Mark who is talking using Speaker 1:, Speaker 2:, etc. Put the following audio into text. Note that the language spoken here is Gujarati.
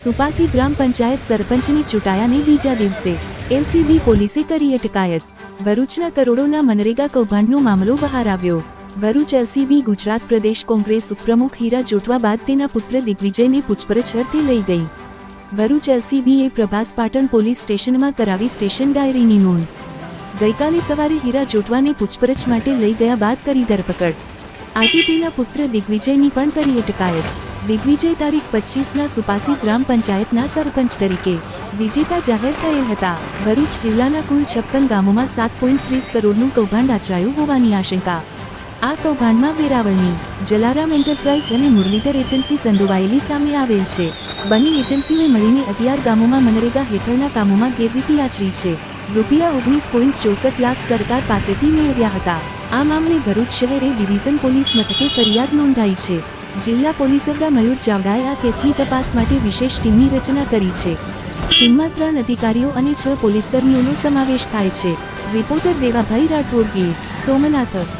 Speaker 1: સુપાસી ગ્રામ પંચાયત સરપંચની ચૂંટાયાને બીજા દિવસે એલસીબી પોલીસે કરી અટકાયત. ભરૂચના કરોડોના મનરેગા કૌભાંડનો મામલો બહાર આવ્યો. ભરૂચ એલસીબી, ગુજરાત પ્રદેશ કોંગ્રેસ ઉપપ્રમુખ હીરા જોટવા બાદ તેના પુત્ર દિગ્વિજયને પૂછપરછ અર્થે લઈ ગઈ. ભરૂચ એલસીબીએ પ્રભાસ પાટણ પોલીસ સ્ટેશનમાં કરાવી સ્ટેશન ડાયરીની નોંધ. ગઈકાલે સવારે હીરા જોટવાને પૂછપરછ માટે લઈ ગયા બાદ કરી ધરપકડ. આજે તેના પુત્ર દિગ્વિજયની પણ કરી અટકાયત. દિગ્વિજય તારીખ પચીસના સુપાસી ગ્રામ પંચાયતના સરપંચ તરીકે. વિજેતા જાહેર થયેલ હતા. ભરૂચ જિલ્લાના કુલ છપ્પન ગામોમાં સાત પોઈન્ટ ત્રીસ કરોડનું કૌભાંડ આચરાયું હોવાની આશંકા. આ કૌભાંડમાં વેરાવળની, જલારામ એન્ટરપ્રાઇઝ અને મુરલીધર એજન્સી સંડોવાયેલી સામે આવેલ છે. બંને એજન્સીઓએ મળીને અગિયાર ગામોમાં મનરેગા હેઠળના કામોમાં ગેરરીતિ આચરી છે. રૂપિયા ઓગણીસ પોઈન્ટ ચોસઠ લાખ સરકાર પાસેથી મેળવ્યા હતા. આ મામલે ભરૂચ શહેરે ડિવિઝન પોલીસ મથકે ફરિયાદ નોંધાઈ છે. જિલ્લા પોલીસ વડા મયુર ચાવડાએ આ કેસની તપાસ માટે વિશેષ ટીમની રચના કરી છે. ટીમમાં ત્રણ અધિકારીઓ અને છ પોલીસકર્મીઓનો સમાવેશ થાય છે. રિપોર્ટર દેવાભાઈ રાઠોડ ગીર સોમનાથ